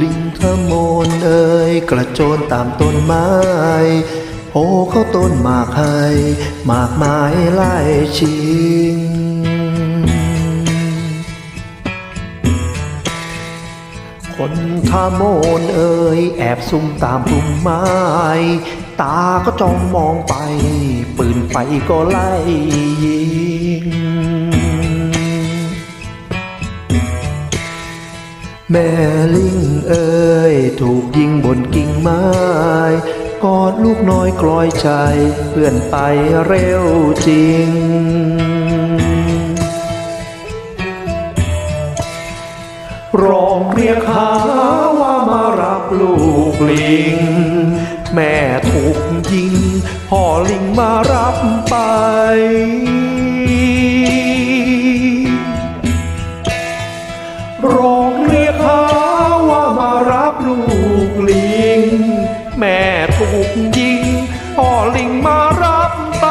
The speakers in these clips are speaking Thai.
ลิงขโมนเอ่ยกระโจนตามต้นไม้โผเข้าต้นหมากไฮหมากไม้ไล่ชิง คนขโมนเอ่ยแอบซุ่มตามพุ่มไม้ ตาก็จ้องมองไป ปืนไฟก็ไล่ยิง แม่ลิงเอ่ยถูกยิงบนกิ่งไม้กอดลูกน้อยกลอยใจเพื่อนไปเร็วจริง ร้องเรียกหาว่ามารับลูกลิง แม่ถูกยิงพ่อลิงมารับไป ถูกยิงพ่อลิงมารับไป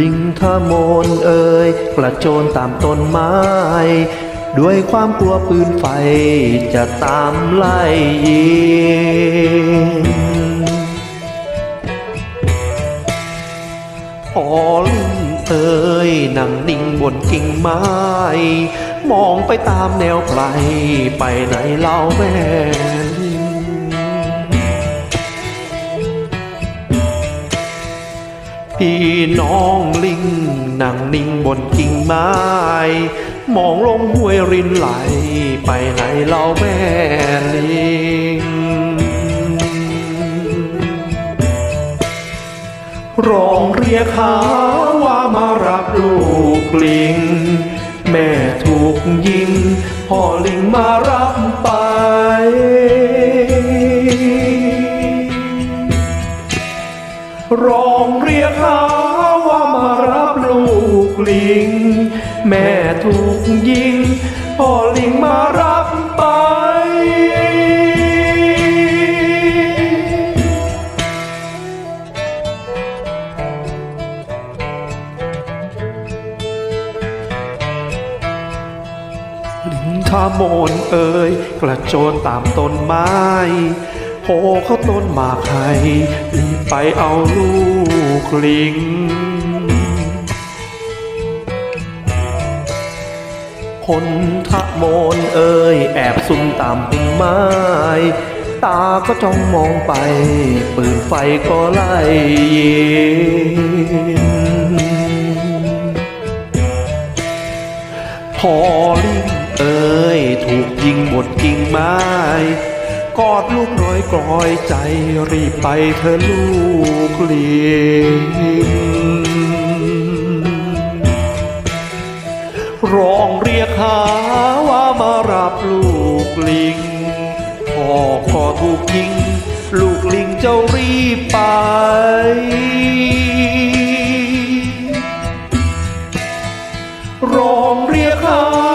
ลิงขโมนเอ่ยกระโจนตามต้นไม้ ด้วยความกลัวปืนไฟจะตามไล่ยิง อลิงเอ่ยนั่งนิ่งบนกิ่งไม้ มองไปตามแนวไพรไปไหนเล่าแม่ลิงพี่น้องลิงนั่งนิ่งบนกิ่งไม้ มองลงห้วยรินไหล ไปไหนเล่าแม่ลิง ร้องเรียกหาว่ามารับลูกลิง แม่ถูกยิง พ่อลิงมารับไปร้องเรียกหาว่ามารับลูกลิง แม่ถูกยิง พ่อลิงมารับ ลิงขโมนเอ่ยกระโจนตามต้นไม้โผเข้าต้นหมากไห้รีบไปเอาลูกลิงคนขโมนเอ่ยแอบซุ่มตามพุ่มไม้ตาก็จ้องมองไป ปืนไฟก็ไล่ยิงพอลิง เอ่ยถูกยิงบนกิ่งไม้กอดลูกน้อยกลอยใจรีบไปเธอลูกลิงร้องเรียกหาว่ามารับลูกลิงพ่อก็ถูกยิง ลูกลิงเจ้ารีบไป ร้องเรียกหา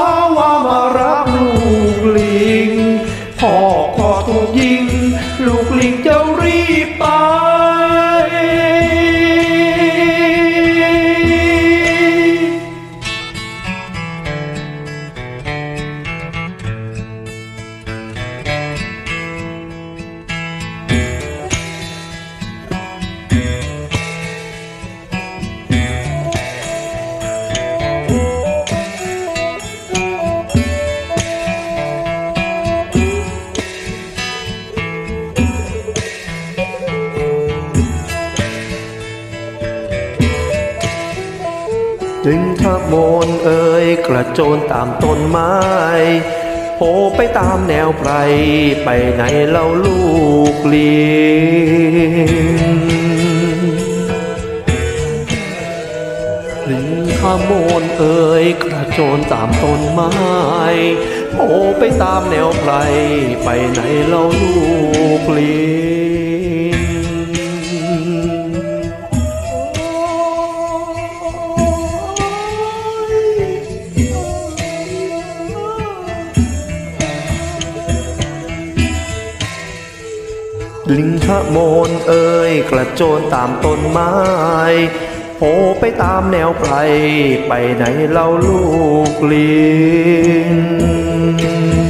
จึงขโมนเอ่ยกระโจนตามต้นไม้โผไปตามแนวไพรไปไหนเล่าลูกเลิงลิงขโมนเอ่ยกระโจนตามต้นไม้โผไปตามแนวไพรไปไหนเล่าลูกเลิง ลิงขโมนเอ่ยกระโจนตามต้นไม้โผไปตามแนวไพรไปไหนเล่าลูกลิง